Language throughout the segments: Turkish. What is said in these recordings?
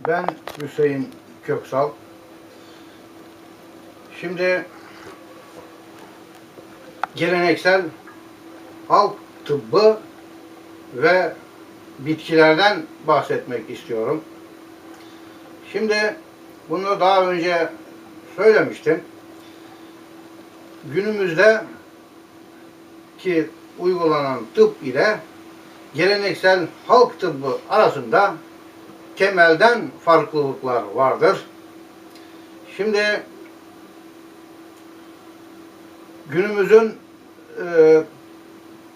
Ben Hüseyin Köksal. Şimdi geleneksel halk tıbbı ve bitkilerden bahsetmek istiyorum. Şimdi bunu daha önce söylemiştim. Günümüzde ki uygulanan tıp ile geleneksel halk tıbbı arasında temelden farklılıklar vardır. Şimdi günümüzün e,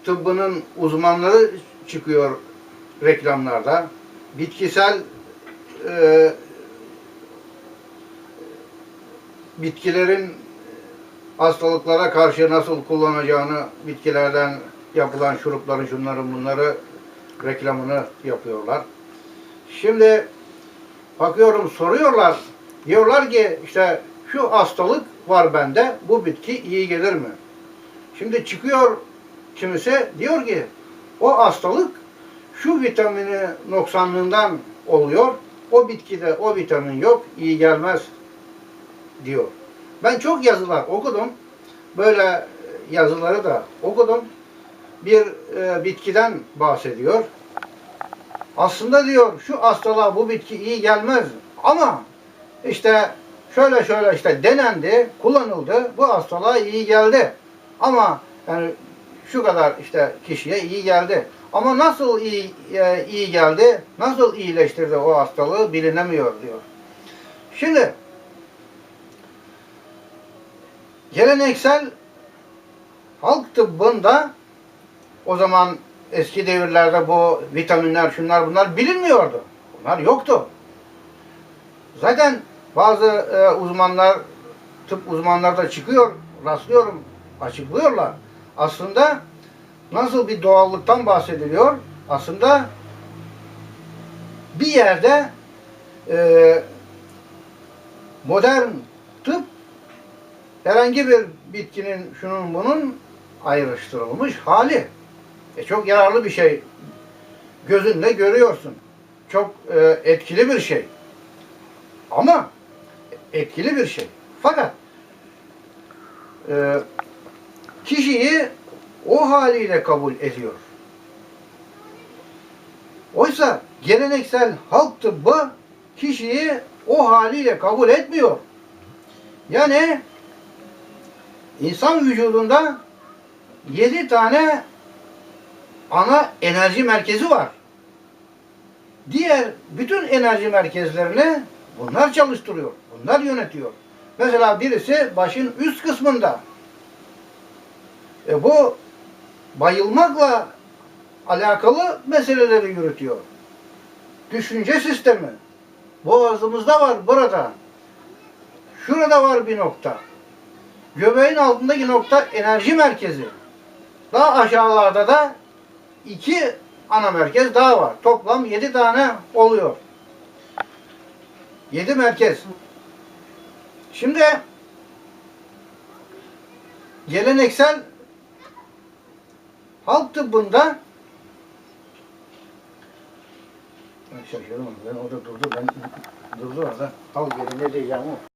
tıbbının uzmanları çıkıyor reklamlarda. Bitkisel e, bitkilerin hastalıklara karşı nasıl kullanacağını bitkilerden yapılan şurupları, şunları bunları reklamını yapıyorlar. Şimdi bakıyorum soruyorlar. Diyorlar ki işte şu hastalık var bende. Bu bitki iyi gelir mi? Şimdi çıkıyor kimisi diyor ki o hastalık şu vitamini noksanlığından oluyor. O bitkide o vitamin yok. iyi gelmez diyor. Ben çok yazılar okudum. Böyle yazıları da okudum. Bir e, bitkiden bahsediyor. Aslında diyor şu hastalığa bu bitki iyi gelmez ama işte şöyle şöyle işte denendi, kullanıldı. Bu hastalığa iyi geldi. Ama yani şu kadar işte kişiye iyi geldi. Ama nasıl iyi e, iyi geldi? Nasıl iyileştirdi o hastalığı bilinemiyor diyor. Şimdi geleneksel halk tıbbında o zaman eski devirlerde bu vitaminler, şunlar bunlar bilinmiyordu. Bunlar yoktu. Zaten bazı e, uzmanlar, tıp uzmanları da çıkıyor, rastlıyorum, açıklıyorlar. Aslında nasıl bir doğallıktan bahsediliyor? Aslında bir yerde e, modern tıp herhangi bir bitkinin şunun bunun ayrıştırılmış hali. E çok yararlı bir şey. Gözünle görüyorsun. Çok e, etkili bir şey. Ama etkili bir şey. Fakat e, kişiyi o haliyle kabul ediyor. Oysa geleneksel halk tıbbı kişiyi o haliyle kabul etmiyor. Yani insan vücudunda yedi tane ana enerji merkezi var. Diğer bütün enerji merkezlerini bunlar çalıştırıyor. Bunlar yönetiyor. Mesela birisi başın üst kısmında. E bu bayılmakla alakalı meseleleri yürütüyor. Düşünce sistemi. Boğazımızda var burada. Şurada var bir nokta. Göbeğin altındaki nokta enerji merkezi. Daha aşağılarda da iki ana merkez daha var. Toplam yedi tane oluyor. Yedi merkez. Şimdi geleneksel halk tıbbında şaşırdım. Ben orada durdu. Ben durdu orada. Al geri diyeceğim o.